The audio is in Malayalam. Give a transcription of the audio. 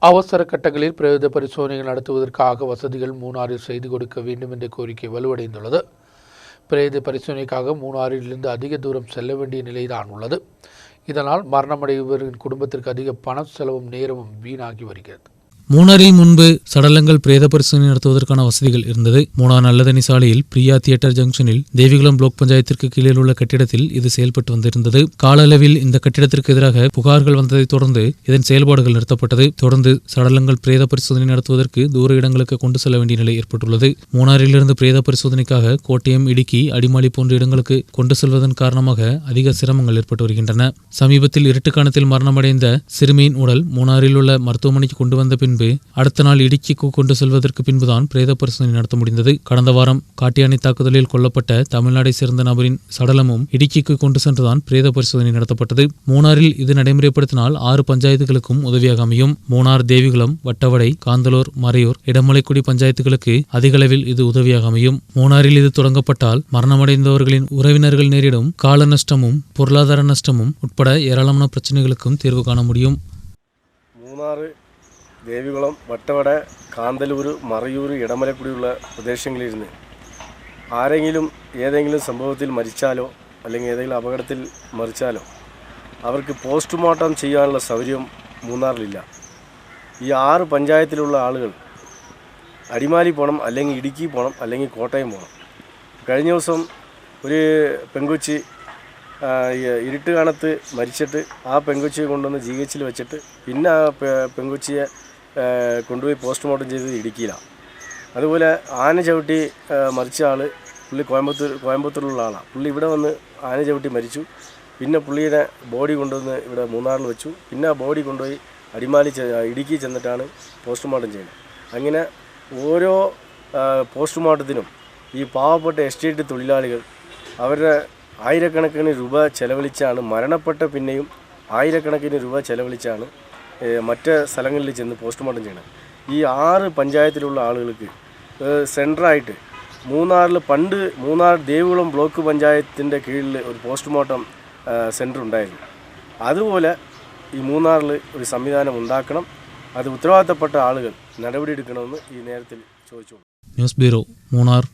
அவசர கட்டங்களில் பிரேத பரிசோதனைகள் நடத்துவதற்காக வசதிகள் மூணாறில் செய்து கொடுக்க வேண்டும் என்ற கோரிக்கை வலுவடைந்துள்ளது. பிரேத பரிசோதனைக்காக மூணாறிலிருந்து அதிக தூரம் செல்ல வேண்டிய நிலைதான் உள்ளது. இதனால் மரணமடைபவரின் குடும்பத்திற்கு அதிக பண செலவும் நேரமும் வீணாகி வருகிறது. மூணாரில் முன்பு சடலங்கள் பிரேத பரிசோதனை நடத்துவதற்கான வசதிகள் இருந்தது. மூணார் நல்லதனி சாலையில் பிரியா தியேட்டர் ஜங்ஷனில் தேவிகுளம் பிளாக் பஞ்சாயத்திற்கு கீழே உள்ள கட்டிடத்தில் இது செயல்பட்டு வந்திருந்தது. கால அளவில் இந்த கட்டிடத்திற்கு எதிராக புகார்கள் வந்ததைத் தொடர்ந்து இதன் செயல்பாடுகள் நிறுத்தப்பட்டது. தொடர்ந்து சடலங்கள் பிரேத பரிசோதனை நடத்துவதற்கு தூர இடங்களுக்கு கொண்டு செல்ல வேண்டிய நிலை ஏற்பட்டுள்ளது. மூணாரிலிருந்து பிரேத பரிசோதனைக்காக கோட்டயம் இடுக்கி அடிமாலி போன்ற இடங்களுக்கு கொண்டு செல்வதன் காரணமாக அதிக சிரமங்கள் ஏற்பட்டு வருகின்றன. சமீபத்தில் இருட்டுக்கானத்தில் மரணமடைந்த சிறுமியின் உடல் மூணாரில் உள்ள மருத்துவமனைக்கு கொண்டு வந்த பின்பு அடுத்த நாள் இடுக்கிக்கு கொண்டு செல்வதற்கு பின்புதான் பிரேத பரிசோதனை நடத்த முடிந்தது. கடந்த வாரம் காட்டியானை தாக்குதலில் கொல்லப்பட்ட தமிழ்நாடை சேர்ந்த நபரின் சடலமும் இடுக்கிக்கு கொண்டு சென்றுதான் பிரேத பரிசோதனை நடத்தப்பட்டது. மூணாரில் இது நடைமுறைப்படுத்தினால் ஆறு பஞ்சாயத்துகளுக்கும் உதவியாக அமையும். மூணார் தேவிகுளம் வட்டவடை காந்தலூர் மறையூர் இடமலைக்குடி பஞ்சாயத்துகளுக்கு அதிகளவில் இது உதவியாக அமையும். மூணாரில் இது தொடங்கப்பட்டால் மரணமடைந்தவர்களின் உறவினர்கள் நேரிடும் கால நஷ்டமும் பொருளாதார நஷ்டமும் உட்பட ஏராளமான பிரச்சனைகளுக்கும் தீர்வு காண முடியும். மூணாறு ദേവികുളം വട്ടവട കാന്തലൂർ മറയൂർ ഇടമലക്കുടിയുള്ള പ്രദേശങ്ങളിലിരുന്ന് ആരെങ്കിലും ഏതെങ്കിലും സംഭവത്തിൽ മരിച്ചാലോ അല്ലെങ്കിൽ ഏതെങ്കിലും അപകടത്തിൽ മരിച്ചാലോ അവർക്ക് പോസ്റ്റ്മോർട്ടം ചെയ്യാനുള്ള സൗകര്യം മൂന്നാറിലില്ല. ഈ ആറ് പഞ്ചായത്തിലുള്ള ആളുകൾ അടിമാലി പോകണം അല്ലെങ്കിൽ ഇടുക്കി പോകണം അല്ലെങ്കിൽ കോട്ടയം പോകണം കഴിഞ്ഞ ദിവസം ഒരു പെങ്കൊച്ചി ഇരുട്ട് കാണത്ത് മരിച്ചിട്ട് ആ പെങ്കൊച്ചിയെ കൊണ്ടുവന്ന് ജി എച്ചിൽ വെച്ചിട്ട് പിന്നെ ആ പെങ്കൊച്ചിയെ കൊണ്ടുപോയി പോസ്റ്റ്മോർട്ടം ചെയ്തത് ഇടുക്കിയിലാണ് അതുപോലെ ആന ചവിട്ടി മരിച്ച ആൾ പുള്ളി കോയമ്പത്തൂർ കോയമ്പത്തൂരിലുള്ള ആളാണ് പുള്ളി ഇവിടെ വന്ന് ആന ചവിട്ടി മരിച്ചു. പിന്നെ പുള്ളിയുടെ ബോഡി കൊണ്ടുവന്ന് ഇവിടെ മൂന്നാറിൽ വെച്ചു. പിന്നെ ആ ബോഡി കൊണ്ടുപോയി അടിമാലി ഇടുക്കി ചെന്നിട്ടാണ് പോസ്റ്റ്മോർട്ടം ചെയ്യുന്നത് അങ്ങനെ ഓരോ പോസ്റ്റ്മോർട്ടത്തിനും ഈ പാവപ്പെട്ട എസ്റ്റേറ്റ് തൊഴിലാളികൾ അവരുടെ ആയിരക്കണക്കിന് രൂപ ചെലവഴിച്ചാണ് മരണപ്പെട്ട പിന്നെയും ആയിരക്കണക്കിന് രൂപ ചെലവഴിച്ചാണ് മറ്റ് സ്ഥലങ്ങളിൽ ചെന്ന് പോസ്റ്റ്മോർട്ടം ചെയ്യണം. ഈ ആറ് പഞ്ചായത്തിലുള്ള ആളുകൾക്ക് സെന്ററായിട്ട് മൂന്നാറിൽ പണ്ട് മൂന്നാർ ദേവികുളം ബ്ലോക്ക് പഞ്ചായത്തിന്റെ കീഴിൽ ഒരു പോസ്റ്റ്മോർട്ടം സെന്റർ ഉണ്ടായിരുന്നു. അതുപോലെ ഈ മൂന്നാറിൽ ഒരു സംവിധാനം ഉണ്ടാക്കണം. അത് ഉത്തരവാദിത്തപ്പെട്ട ആളുകൾ നടപടിയെടുക്കണമെന്ന് ഈ നേരത്തിൽ ചോദിച്ചു. News bureau Munnar.